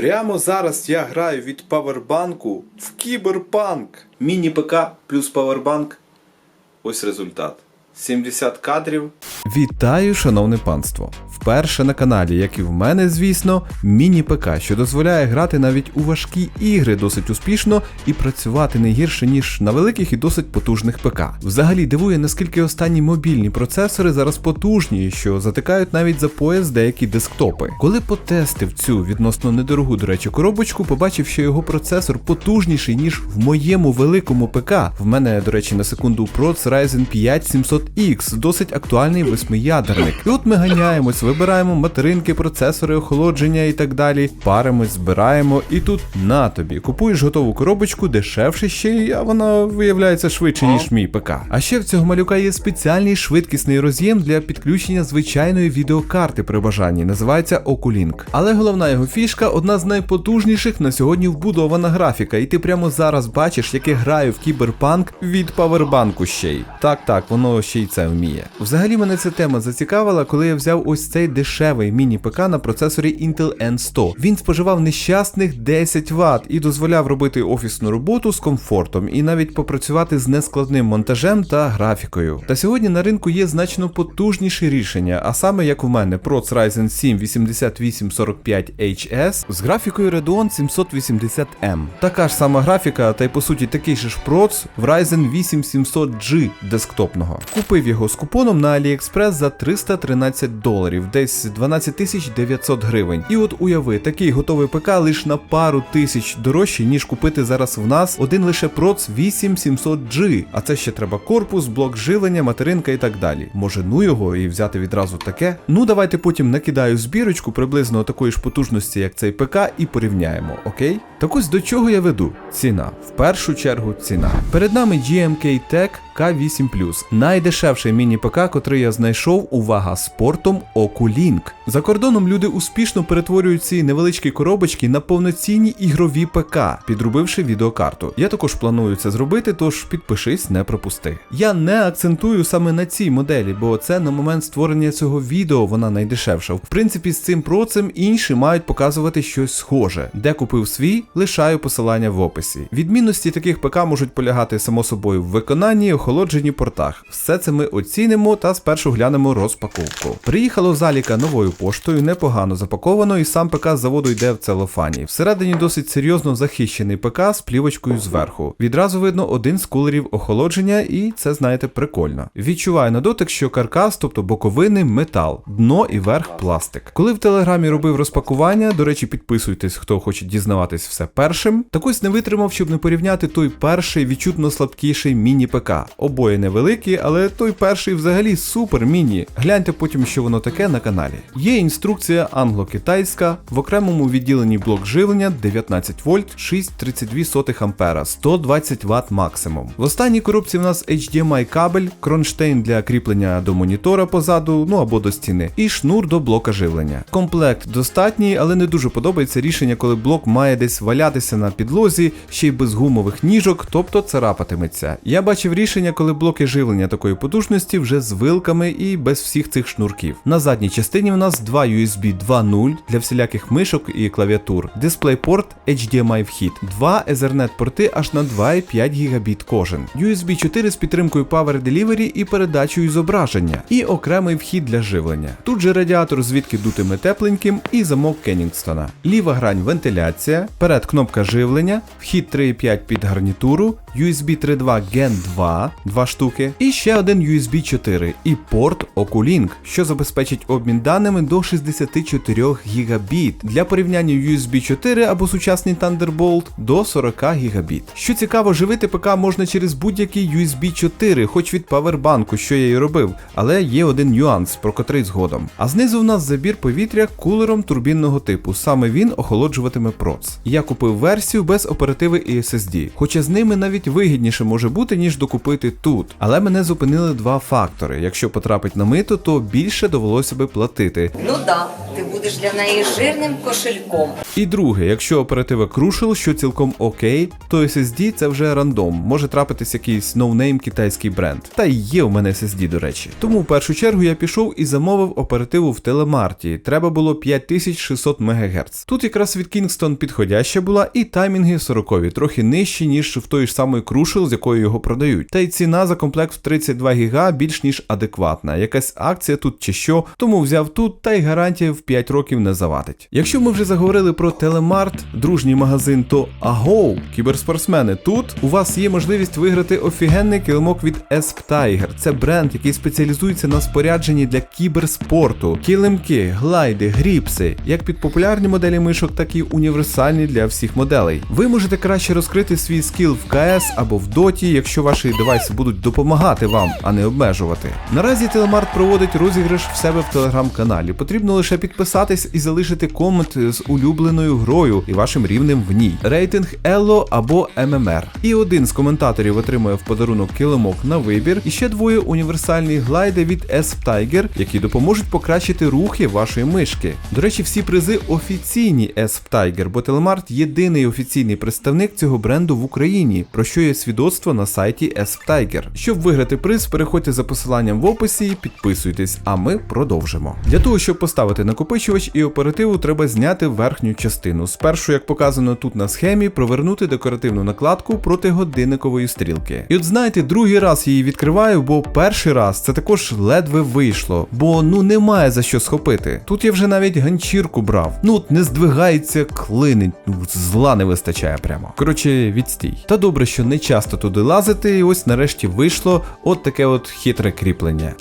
Прямо зараз я граю від павербанку в кіберпанк. Міні-ПК плюс павербанк. Ось результат. 70 кадрів. Вітаю, шановне панство! Вперше на каналі, як і в мене, звісно, міні-ПК, що дозволяє грати навіть у важкі ігри досить успішно і працювати не гірше, ніж на великих і досить потужних ПК. Взагалі дивує, наскільки останні мобільні процесори зараз потужні, що затикають навіть за пояс деякі десктопи. Коли потестив цю відносно недорогу, до речі, коробочку, побачив, що його процесор потужніший, ніж в моєму великому ПК. В мене, до речі, на секунду Proц Ryzen 5 700X, досить актуальний восьмиядерник. І от ми ганяємось, вибираємо материнки, процесори, охолодження і так далі. Паримось, збираємо, і тут на тобі. Купуєш готову коробочку, дешевше ще а вона виявляється швидше, ніж мій ПК. А ще в цього малюка є спеціальний швидкісний роз'єм для підключення звичайної відеокарти при бажанні. Називається Oculink. Але головна його фішка одна з найпотужніших на сьогодні вбудована графіка, і ти прямо зараз бачиш, як я граю в кіберпанк від павербанку ще й. Так, так, воно ще й це вміє. Взагалі мене ця тема зацікавила, коли я взяв ось цей дешевий міні-ПК на процесорі Intel N100. Він споживав нещасних 10 Вт і дозволяв робити офісну роботу з комфортом і навіть попрацювати з нескладним монтажем та графікою. Та сьогодні на ринку є значно потужніші рішення, а саме як в мене Proц Ryzen 7 8845HS з графікою Radeon 780M. Така ж сама графіка, та й по суті такий же ж проц в Ryzen 8700G десктопного. Купив його з купоном на AliExpress за 313 доларів, десь 12 900 гривень. І от уяви, такий готовий ПК лише на пару тисяч дорожче, ніж купити зараз в нас один лише проц 8700G. А це ще треба корпус, блок живлення, материнка і так далі. Може, ну його і взяти відразу таке. Ну давайте потім накидаю збірочку приблизно такої ж потужності, як цей ПК, і порівняємо, окей? Так ось до чого я веду? Ціна. В першу чергу ціна. Перед нами GMK Tech K8 найдешевший міні-ПК, котрий я знайшов, увага, з портом Oculink. За кордоном люди успішно перетворюють ці невеличкі коробочки на повноцінні ігрові ПК, підробивши відеокарту. Я також планую це зробити, тож підпишись, не пропусти. Я не акцентую саме на цій моделі, бо це на момент створення цього відео вона найдешевша. В принципі, з цим процем інші мають показувати щось схоже. Де купив свій, лишаю посилання в описі. Відмінності таких ПК можуть полягати само собою в виконанні, охолодженні портах. Все це ми оцінимо та спершу глянемо розпаковку. Приїхало з Аліка новою поштою, непогано запаковано, і сам ПК з заводу йде в целофані. Всередині досить серйозно захищений ПК з плівочкою зверху. Відразу видно один з кулерів охолодження, і це, знаєте, прикольно. Відчуваю на дотик, що каркас, тобто боковини, метал, дно і верх пластик. Коли в телеграмі робив розпакування, до речі, підписуйтесь, хто хоче дізнаватись все першим. Так ось не витримав, щоб не порівняти той перший відчутно слабкіший міні-ПК. Обоє невеликі, але той перший взагалі супер міні. Гляньте потім, що воно таке на каналі. Є інструкція англо-китайська, в окремому відділенні блок живлення 19 вольт 6,32 ампера, 120 Вт максимум. В останній коробці в нас HDMI кабель, кронштейн для кріплення до монітора позаду, ну або до стіни, і шнур до блока живлення. Комплект достатній, але не дуже подобається рішення, коли блок має десь валятися на підлозі, ще й без гумових ніжок, тобто царапатиметься. Я бачив рішення, коли блоки живлення такої потужності вже з вилками і без всіх цих шнурків. На задній частині у нас два USB 2.0 для всіляких мишок і клавіатур, DisplayPort HDMI вхід, два Ethernet порти аж на 2,5 Гбіт кожен, USB 4 з підтримкою Power Delivery і передачею зображення, і окремий вхід для живлення. Тут же радіатор, звідки дутиме тепленьким, і замок Кеннінгстона. Ліва грань вентиляція, перед кнопка живлення, вхід 3,5 під гарнітуру, USB 3.2 Gen 2, 2 штуки, і ще один USB 4 і порт Oculink, що забезпечить обмін даними до 64 гігабіт. Для порівняння USB 4 або сучасний Thunderbolt до 40 гігабіт. Що цікаво, живити ПК можна через будь-який USB 4, хоч від павербанку, що я і робив, але є один нюанс, про котрий згодом. А знизу в нас забір повітря кулером турбінного типу. Саме він охолоджуватиме проц. Я купив версію без оперативи і SSD, хоча з ними навіть навіть вигідніше може бути, ніж докупити тут. Але мене зупинили два фактори. Якщо потрапить на мито, то більше довелося би платити. Ну да, ти будеш для неї жирним кошельком. І друге, якщо оператива Crucial, що цілком окей, то SSD це вже рандом, може трапитись якийсь ноунейм китайський бренд. Та й є у мене SSD, до речі. Тому в першу чергу я пішов і замовив оперативу в телемарті. Треба було 5600 МГц. Тут якраз від Kingston підходяща була, і таймінги 40, трохи нижчі, ніж в той ж самої Crucial, з якою його продають. Та й ціна за комплект в 32 ГБ більш ніж адекватна. Якась акція тут чи що, тому взяв тут, та й гарантія в 5 років не завадить. Якщо ми вже заговорили про телемарт, дружній магазин, то агоу, кіберспортсмени, тут у вас є можливість виграти офігенний килимок від Esp Tiger. Це бренд, який спеціалізується на спорядженні для кіберспорту. Килимки, глайди, гріпси, як під популярні моделі мишок, так і універсальні для всіх моделей. Ви можете краще розкрити свій скіл в КС або в Доті, якщо ваші девайси будуть допомагати вам, а не обмежувати. Наразі Телемарт проводить розіграш в себе в телеграм-каналі. Потрібно лише підписатись і залишити комент з улюбленою грою і вашим рівнем в ній. Рейтинг Ело або ММР. І один з коментаторів отримує в подарунок килимок на вибір, і ще двоє універсальні глайди від S Tiger, які допоможуть покращити рухи вашої мишки. До речі, всі призи офіційні S Tiger, бо Телемарт єдиний офіційний представник цього бренду в Україні, про що є свідоцтво на сайті S Tiger. Щоб виграти приз, переходьте за посиланням в описі і підписуйтесь, а ми продовжимо. Для того, щоб поставити накопичувач і оперативу, треба зняти верхню частину. Спершу, як показано тут на схемі, провернути декоративну накладку проти годинникової стрілки. І от знаєте, другий раз її відкриваю, бо перший раз це також ледве вийшло, бо ну немає за що схопити. Тут я вже навіть ганчірку брав. Ну от не здвигається, клинить, ну зла не вистачає прямо. Коротше, відстій. Та добре, що не часто туди лазити, і ось нарешті вийшло от таке от хитре кріплення.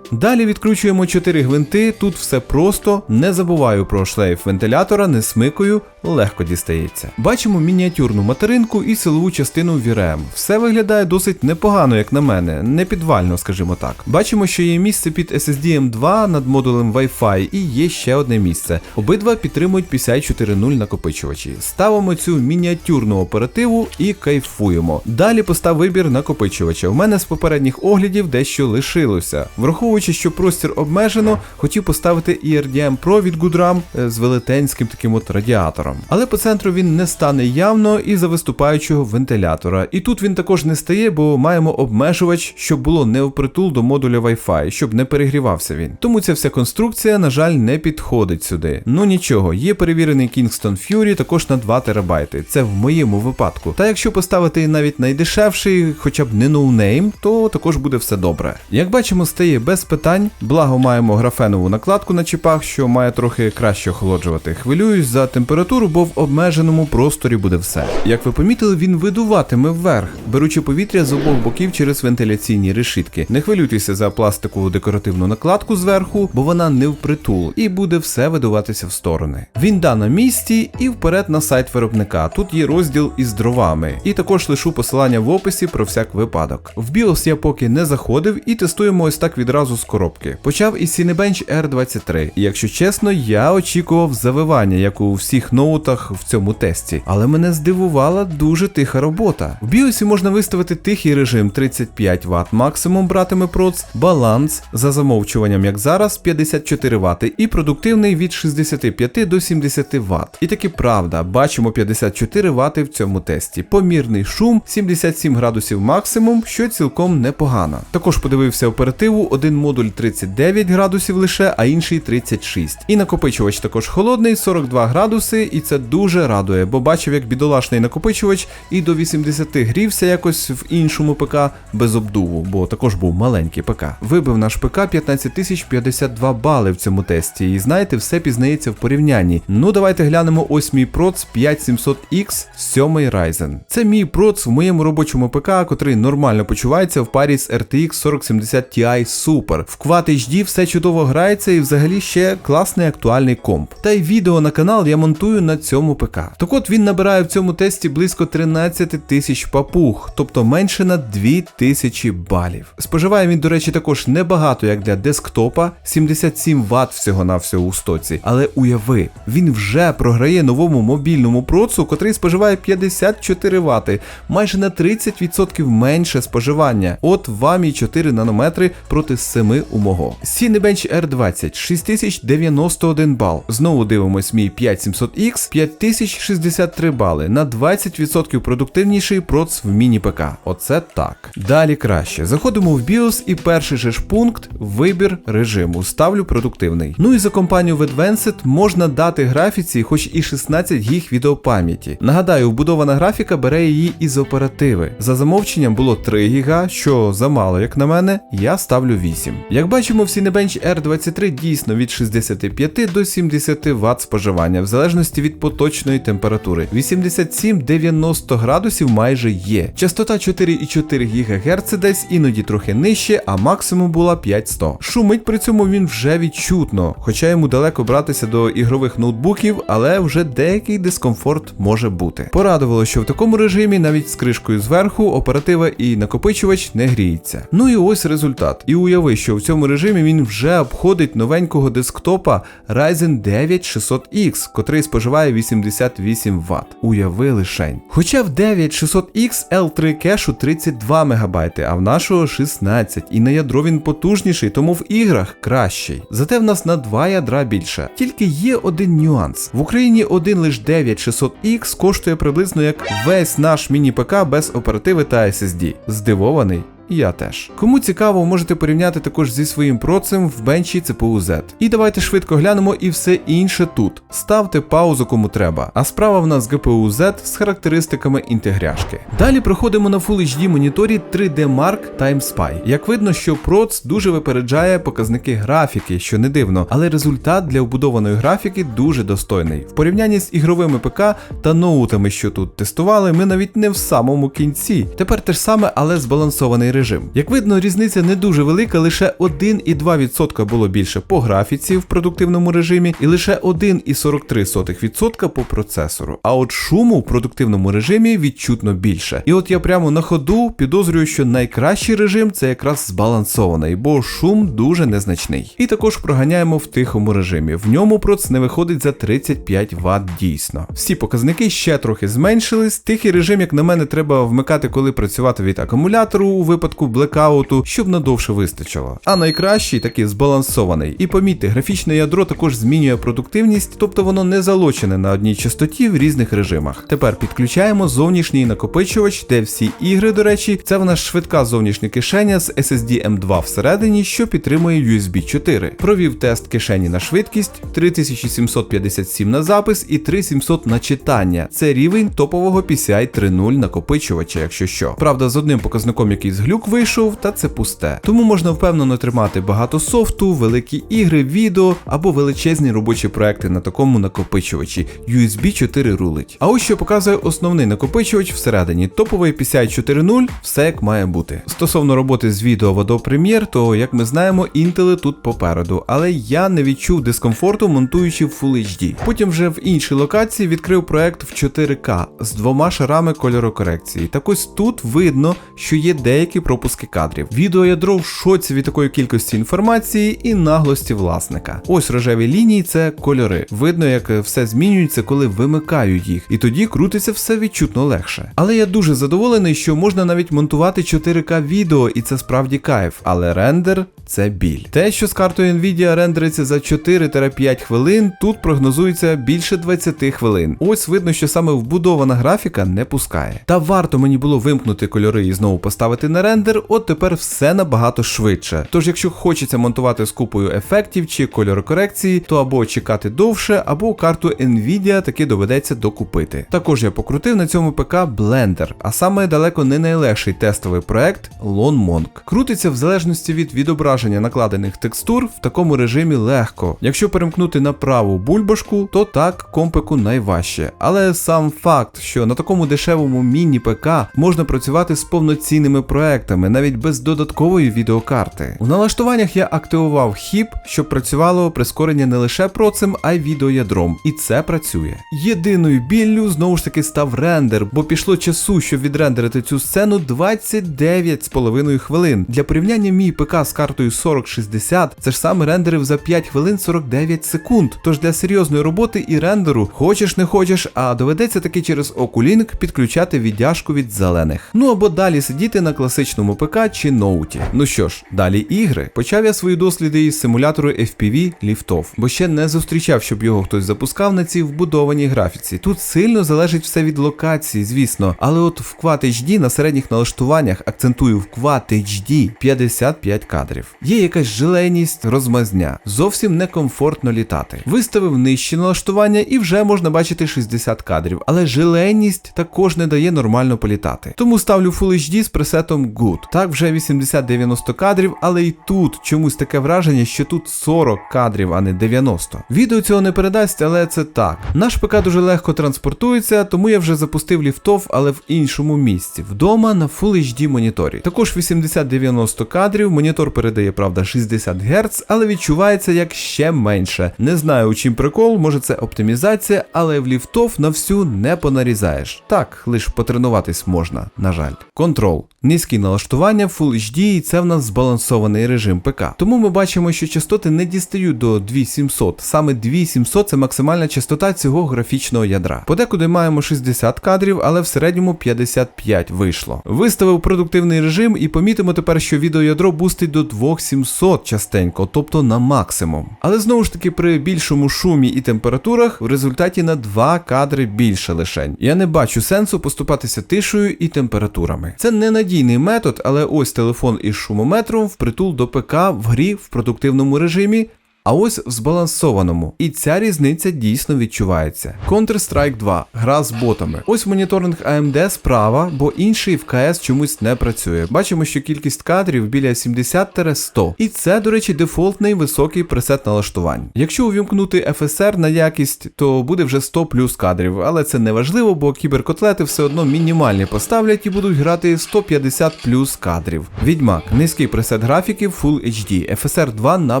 Далі відкручуємо 4 гвинти, тут все просто, не забуваю про шлейф вентилятора, не смикаю, легко дістається. Бачимо мініатюрну материнку і силову частину VRM. Все виглядає досить непогано, як на мене, не підвально, скажімо так. Бачимо, що є місце під SSD M2 над модулем Wi-Fi і є ще одне місце. Обидва підтримують PCI 4.0 накопичувачі. Ставимо цю мініатюрну оперативу і кайфуємо. Далі постав вибір накопичувача. У мене з попередніх оглядів дещо лишилося. Враховуючи, що простір обмежено, хотів поставити ERDM Pro від Goodram е, з велетенським таким от радіатором. Але по центру він не стане явно із-за виступаючого вентилятора. І тут він також не стає, бо маємо обмежувач, щоб було не впритул до модуля Wi-Fi, щоб не перегрівався він. Тому ця вся конструкція, на жаль, не підходить сюди. Ну нічого, є перевірений Kingston Fury також на 2 терабайти. Це в моєму випадку. Та якщо поставити навіть найдешевший, хоча б не ноунейм, то також буде все добре. Як бачимо, стає без питань. Благо маємо графенову накладку на чіпах, що має трохи краще охолоджувати. Хвилююсь за температуру, бо в обмеженому просторі буде все. Як ви помітили, він видуватиме вверх, беручи повітря з обох боків через вентиляційні решітки. Не хвилюйтеся за пластикову декоративну накладку зверху, бо вона не впритул і буде все видуватися в сторони. Він да на місці і вперед на сайт виробника. Тут є розділ із дровами, і також лишу посилання в описі про всяк випадок. В BIOS я поки не заходив і тестуємо ось так відразу з коробки. Почав із Cinebench R23. І якщо чесно, я очікував завивання, як у всіх ноутах в цьому тесті, але мене здивувала дуже тиха робота. В BIOS можна виставити тихий режим 35 Вт максимум братиме проц, баланс за замовчуванням, як зараз, 54 Вт, і продуктивний від 65 до 70 Вт. І таки правда, бачимо 54 Вт в цьому тесті. Помірний шум 77 градусів максимум, що цілком непогано. Також подивився оперативу, один модуль 39 градусів лише, а інший 36. І накопичувач також холодний, 42 градуси, і це дуже радує, бо бачив, як бідолашний накопичувач і до 80 грівся якось в іншому ПК без обдуву, бо також був маленький ПК. Вибив наш ПК 15052 бали в цьому тесті, і знаєте, все пізнається в порівнянні. Ну давайте глянемо ось мій проц 5700X 7 Ryzen. Це мій проц в моєму робочому ПК, котрий нормально почувається в парі з RTX 4070 Ti Super. Супер. В Quad HD все чудово грається і взагалі ще класний актуальний комп. Та й відео на канал я монтую на цьому ПК. Так от він набирає в цьому тесті близько 13 тисяч папуг, тобто менше на 2000 балів. Споживає він, до речі, також небагато, як для десктопа, 77 Вт всього-навсього у стоці. Але уяви, він вже програє новому мобільному процу, котрий споживає 54 Вт, майже на 30% менше споживання. От вам і 4 нанометри проти 7 у мого. Cinebench R20 6091 бал. Знову дивимось мій 5700X 5063 бали. На 20% продуктивніший проц в міні-ПК. Оце так. Далі краще. Заходимо в BIOS і перший же ж пункт вибір режиму. Ставлю продуктивний. Ну і за компанію в Advanced можна дати графіці хоч і 16 гіг відеопам'яті. Нагадаю, вбудована графіка бере її із оперативи. За замовченням було 3 гіга, що замало, як на мене, я ставлю 8. Як бачимо, в Cinebench R23 дійсно від 65 до 70 Вт споживання, в залежності від поточної температури. 87-90 градусів майже є. Частота 4,4 ГГц десь іноді трохи нижче, а максимум була 5100. Шумить при цьому він вже відчутно, хоча йому далеко братися до ігрових ноутбуків, але вже деякий дискомфорт може бути. Порадувало, що в такому режимі навіть з кришкою зверху оператива і накопичувач не гріється. Ну і ось результат. І уяви, що в цьому режимі він вже обходить новенького десктопа Ryzen 9 600X, котрий споживає 88 Вт. Уяви лишень. Хоча в 9600X L3 кешу 32 МБ, а в нашого 16, і на ядро він потужніший, тому в іграх кращий. Зате в нас на 2 ядра більше. Тільки є один нюанс. В Україні один лиш 9600X коштує приблизно як весь наш міні-ПК без оперативи та SSD. Здивований? Я теж. Кому цікаво, можете порівняти також зі своїм процем в бенчі CPU Z. І давайте швидко глянемо і все інше тут. Ставте паузу кому треба. А справа в нас GPU Z з характеристиками інтегряшки. Далі проходимо на Full HD моніторі 3D Mark Time Spy. Як видно, що проц дуже випереджає показники графіки, що не дивно, але результат для вбудованої графіки дуже достойний. В порівнянні з ігровими ПК та ноутами, що тут тестували, ми навіть не в самому кінці. Тепер те ж саме, але збалансований режим. Як видно, різниця не дуже велика, лише 1,2% було більше по графіці в продуктивному режимі, і лише 1,43% по процесору. А от шуму в продуктивному режимі відчутно більше. І от я прямо на ходу підозрюю, що найкращий режим це якраз збалансований, бо шум дуже незначний. І також проганяємо в тихому режимі. В ньому проц не виходить за 35 Вт дійсно. Всі показники ще трохи зменшились. Тихий режим, як на мене, треба вмикати, коли працювати від акумулятору у випадку блекауту, щоб надовше вистачило. А найкращий такий збалансований. І помітьте, графічне ядро також змінює продуктивність, тобто воно не залочене на одній частоті в різних режимах. Тепер підключаємо зовнішній накопичувач, де всі ігри, до речі, це в нас швидка зовнішня кишеня з SSD M2 всередині, що підтримує USB 4. Провів тест кишені на швидкість 3757 на запис і 3700 на читання. Це рівень топового PCI 3.0 накопичувача, якщо що. Правда, з одним показником якийсь глюк вийшов, та це пусте. Тому можна впевнено тримати багато софту, великі ігри, відео або величезні робочі проекти на такому накопичувачі. USB 4 рулить. А ось що показує основний накопичувач всередині. Топовий PCI 4.0, все як має бути. Стосовно роботи з відео в Adobe Premiere, то як ми знаємо, інтели тут попереду, але я не відчув дискомфорту, монтуючи в Full HD. Потім вже в іншій локації відкрив проект в 4К з двома шарами кольорокорекції. Так ось тут видно, що є деякі пропуски кадрів. Відеоядро в шоці від такої кількості інформації і наглості власника. Ось рожеві лінії це кольори. Видно, як все змінюється, коли вимикаю їх, і тоді крутиться все відчутно легше. Але я дуже задоволений, що можна навіть монтувати 4К відео, і це справді кайф. Але рендер це біль. Те, що з картою Nvidia рендериться за 4-5 хвилин, тут прогнозується більше 20 хвилин. Ось видно, що саме вбудована графіка не пускає. Та варто мені було вимкнути кольори і знову поставити на рендер, от тепер все набагато швидше. Тож, якщо хочеться монтувати з купою ефектів чи кольорокорекції, то або чекати довше, або карту Nvidia таки доведеться докупити. Також я покрутив на цьому ПК Blender, а саме далеко не найлегший тестовий проект Lone Monk. Крутиться в залежності від відображення зображення накладених текстур в такому режимі легко. Якщо перемкнути на праву бульбашку, то так компику найважче. Але сам факт, що на такому дешевому міні-ПК можна працювати з повноцінними проектами, навіть без додаткової відеокарти. У налаштуваннях я активував хіп, щоб працювало прискорення не лише процем, а й відеоядром. І це працює. Єдиною біллю знову ж таки став рендер, бо пішло часу, щоб відрендерити цю сцену 29,5 хвилин. Для порівняння мій ПК з картою 4060 це ж саме рендерив за 5 хвилин 49 секунд. Тож для серйозної роботи і рендеру хочеш не хочеш, а доведеться таки через Oculink підключати віддяжку від зелених. Ну або далі сидіти на класичному ПК чи ноуті. Ну що ж, далі ігри. Почав я свої досліди із симулятору FPV ліфтов, бо ще не зустрічав, щоб його хтось запускав на цій вбудованій графіці. Тут сильно залежить все від локації, звісно, але от в Quad HD на середніх налаштуваннях акцентую в Quad HD 55 кадрів. Є якась жиленість, розмазня, зовсім некомфортно літати. Виставив нижчі налаштування і вже можна бачити 60 кадрів, але жиленість також не дає нормально політати. Тому ставлю Full HD з пресетом Good. Так вже 80-90 кадрів, але і тут чомусь таке враження, що тут 40 кадрів, а не 90. Відео цього не передасть, але це так. Наш ПК дуже легко транспортується, тому я вже запустив ліфтов, але в іншому місці. Вдома на Full HD моніторі. Також 80-90 кадрів, монітор передає, правда, 60 Гц, але відчувається як ще менше. Не знаю, у чим прикол, може це оптимізація, але в ліфтов на всю не понарізаєш. Так, лише потренуватись можна, на жаль. Контрол. Низькі налаштування Full HD і це в нас збалансований режим ПК. Тому ми бачимо, що частоти не дістають до 2700. Саме 2700 це максимальна частота цього графічного ядра. Подекуди маємо 60 кадрів, але в середньому 55 вийшло. Виставив продуктивний режим і помітимо тепер, що відеоядро бустить до 2700 частенько, тобто на максимум. Але знову ж таки при більшому шумі і температурах в результаті на 2 кадри більше лишень. Я не бачу сенсу поступатися тишею і температурами. Це ненадійний метод, але ось телефон із шумометром впритул до ПК в грі в продуктивному режимі. А ось в збалансованому. І ця різниця дійсно відчувається. Counter-Strike 2. Гра з ботами. Ось моніторинг AMD справа, бо інший в КС чомусь не працює. Бачимо, що кількість кадрів біля 70-100. І це, до речі, дефолтний високий пресет налаштувань. Якщо увімкнути FSR на якість, то буде вже 100 плюс кадрів, але це не важливо, бо кіберкотлети все одно мінімальні поставлять і будуть грати 150 плюс кадрів. Відьмак, низький пресет графіків Full HD, FSR 2 на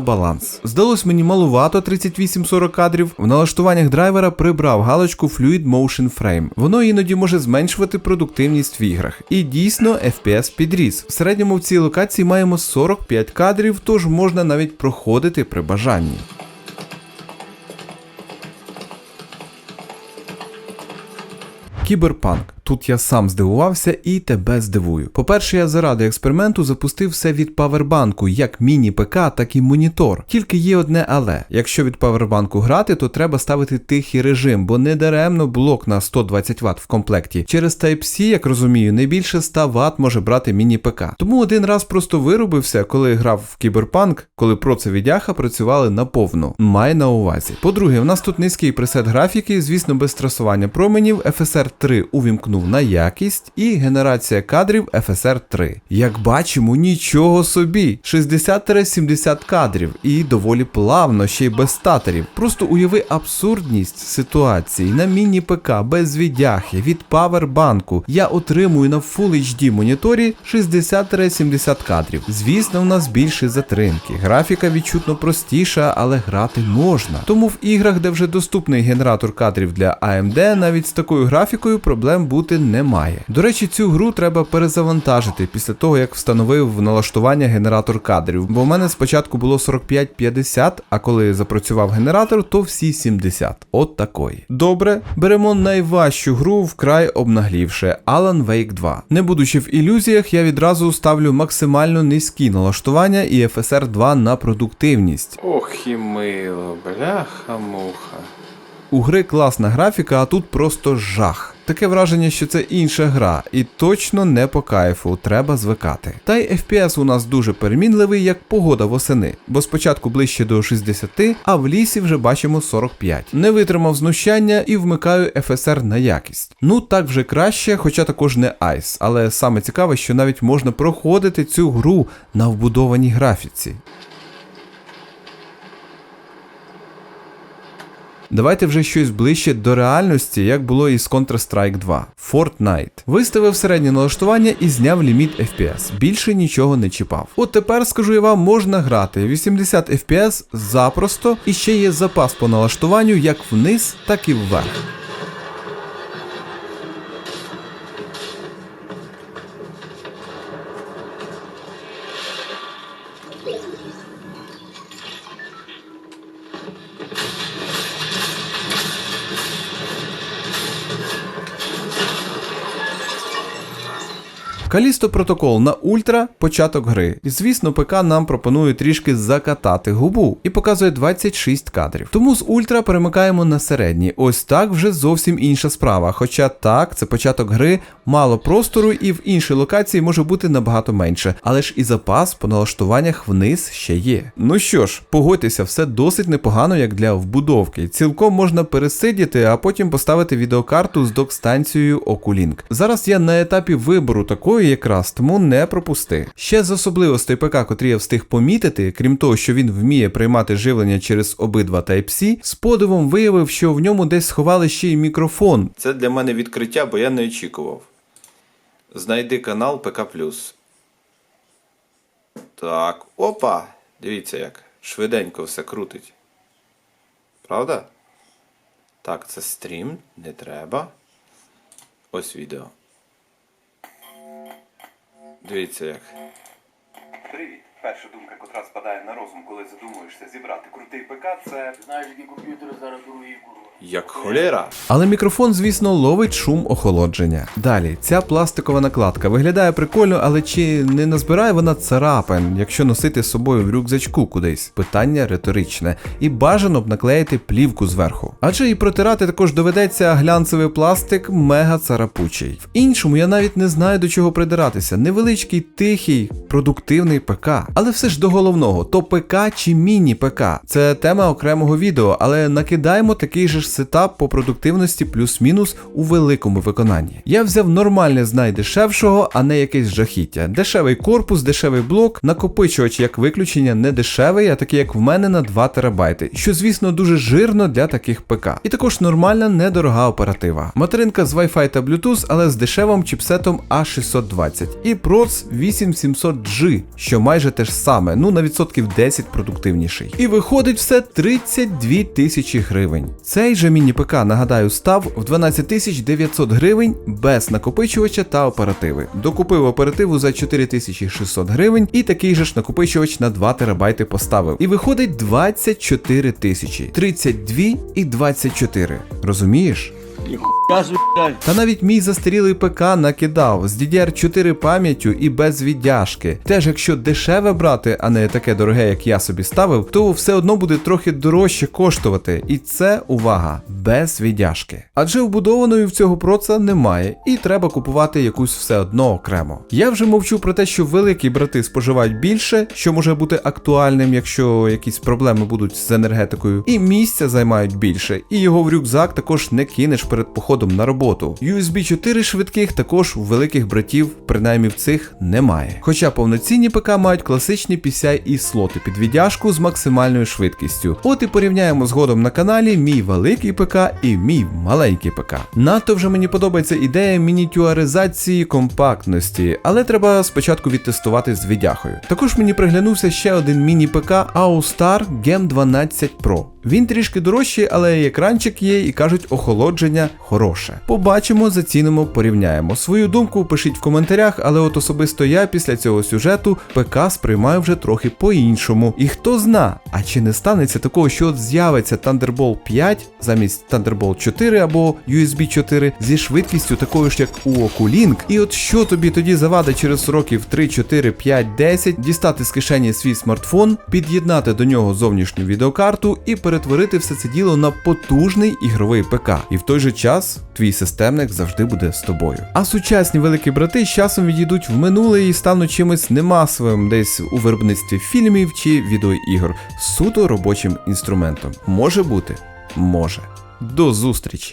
баланс. Здалось мені малувато 38-40 кадрів. В налаштуваннях драйвера прибрав галочку Fluid Motion Frame. Воно іноді може зменшувати продуктивність в іграх. І дійсно FPS підріс. В середньому в цій локації маємо 45 кадрів, тож можна навіть проходити при бажанні. Кіберпанк. Тут я сам здивувався і тебе здивую. По-перше, я заради експерименту запустив все від павербанку, як міні-ПК, так і монітор. Тільки є одне але. Якщо від павербанку грати, то треба ставити тихий режим, бо не даремно блок на 120 Вт в комплекті. Через Type-C, як розумію, не більше 100 Вт може брати міні-ПК. Тому один раз просто вирубився, коли грав в кіберпанк, коли процевідяха працювали наповну. Май на увазі. По-друге, в нас тут низький пресет графіки, звісно, без трасування променів, FSR 3 увімкнув на якість і генерація кадрів FSR 3. Як бачимо, нічого собі. 60-70 кадрів і доволі плавно, ще й без статорів. Просто уяви абсурдність ситуації. На міні-ПК без віддяхи від павербанку я отримую на Full HD моніторі 60-70 кадрів. Звісно, в нас більше затримки. Графіка відчутно простіша, але грати можна. Тому в іграх, де вже доступний генератор кадрів для AMD, навіть з такою графікою проблем бути немає. До речі, цю гру треба перезавантажити після того, як встановив в налаштування генератор кадрів. Бо в мене спочатку було 45-50, а коли запрацював генератор, то всі 70. От такої. Добре, беремо найважчу гру вкрай обнаглівше Alan Wake 2. Не будучи в ілюзіях, я відразу ставлю максимально низькі налаштування і FSR 2 на продуктивність. Ох і мило, бляха-муха. У гри класна графіка, а тут просто жах. Таке враження, що це інша гра, і точно не по кайфу, треба звикати. Та й FPS у нас дуже перемінливий, як погода восени, бо спочатку ближче до 60, а в лісі вже бачимо 45. Не витримав знущання і вмикаю FSR на якість. Ну так вже краще, хоча також не айс, але саме цікаве, що навіть можна проходити цю гру на вбудованій графіці. Давайте вже щось ближче до реальності, як було із Counter-Strike 2. Fortnite. Виставив середнє налаштування і зняв ліміт FPS. Більше нічого не чіпав. От тепер скажу я вам, можна грати 80 FPS запросто, і ще є запас по налаштуванню як вниз, так і вверх. Калісто протокол на ультра початок гри. І звісно, ПК нам пропонує трішки закатати губу і показує 26 кадрів. Тому з ультра перемикаємо на середній. Ось так вже зовсім інша справа. Хоча так, це початок гри, мало простору і в іншій локації може бути набагато менше, але ж і запас по налаштуваннях вниз ще є. Ну що ж, погодьтеся, все досить непогано, як для вбудовки. Цілком можна пересидіти, а потім поставити відеокарту з док-станцією Oculink. Зараз я на етапі вибору такої якраз, тому не пропусти. Ще з особливостей ПК, котрі я встиг помітити, крім того, що він вміє приймати живлення через обидва Type-C, з подивом виявив, що в ньому десь сховали ще й мікрофон. Це для мене відкриття, бо я не очікував. Знайди канал ПК. Так, опа! Дивіться як. Швиденько все крутить. Правда? Так, це стрім, не треба. Ось відео. Дивіться як. Привіт. Перша думка, котра спадає на розум, коли задумуєшся зібрати крутий ПК, це Знаєш, які комп'ютери зараз дорогі, курва. Як холєра. Але мікрофон, звісно, ловить шум охолодження. Далі, ця пластикова накладка виглядає прикольно, але чи не назбирає вона царапин, якщо носити з собою в рюкзачку кудись? Питання риторичне. І бажано б наклеїти плівку зверху. Адже і протирати також доведеться глянцевий пластик мега царапучий. В іншому я навіть не знаю до чого придиратися. Невеличкий, тихий, продуктивний ПК. Але все ж до головного: то ПК чи міні-ПК? Це тема окремого відео, але накидаємо такий же ж сетап по продуктивності плюс-мінус у великому виконанні. Я взяв нормальне з найдешевшого, а не якесь жахіття. Дешевий корпус, дешевий блок, накопичувач як виключення не дешевий, а такий як в мене на 2 терабайти, що звісно дуже жирно для таких ПК. І також нормальна недорога оператива. Материнка з Wi-Fi та Bluetooth, але з дешевим чіпсетом A620 і проц 8700G, що майже те ж саме, ну на відсотків 10 продуктивніший. І виходить все 32 тисячі гривень. Цей же міні-ПК, нагадаю, став в 12 900 гривень без накопичувача та оперативи. Докупив оперативу за 4600 гривень і такий же ж накопичувач на 2 терабайти поставив. І виходить 24 тисячі. 32 і 24. Розумієш? Та навіть мій застарілий ПК накидав з DDR4 пам'яттю і без віддяжки. Теж якщо дешеве брати, а не таке дороге, як я собі ставив, то все одно буде трохи дорожче коштувати. І це увага, без віддяжки. Адже вбудованої в цього проца немає, і треба купувати якусь все одно окремо. Я вже мовчу про те, що великі брати споживають більше, що може бути актуальним, якщо якісь проблеми будуть з енергетикою, і місця займають більше, і його в рюкзак також не кинеш перед походом на роботу. USB 4 швидких також у великих братів, принаймні в цих, немає. Хоча повноцінні ПК мають класичні PCI слоти під віддяжку з максимальною швидкістю. От і порівняємо згодом на каналі мій великий ПК і мій маленький ПК. Надто вже мені подобається ідея мінітюаризації компактності, але треба спочатку відтестувати з віддяхою. Також мені приглянувся ще один міні-ПК AOSTAR Gem 12 Pro. Він трішки дорожчий, але і екранчик є, і кажуть, охолодження хороше. Побачимо, зацінимо, порівняємо. Свою думку пишіть в коментарях, але от особисто я після цього сюжету ПК сприймаю вже трохи по-іншому. І хто зна, а чи не станеться такого, що от з'явиться Thunderbolt 5 замість Thunderbolt 4 або USB 4 зі швидкістю такою ж, як у Oculink. І от що тобі тоді завадить через років 3, 4, 5, 10 дістати з кишені свій смартфон, під'єднати до нього зовнішню відеокарту і перетворити все це діло на потужний ігровий ПК, і в той же час твій системник завжди буде з тобою. А сучасні великі брати з часом відійдуть в минуле і стануть чимось немасовим, десь у виробництві фільмів чи відеоігор, суто робочим інструментом. Може бути? Може. До зустрічі!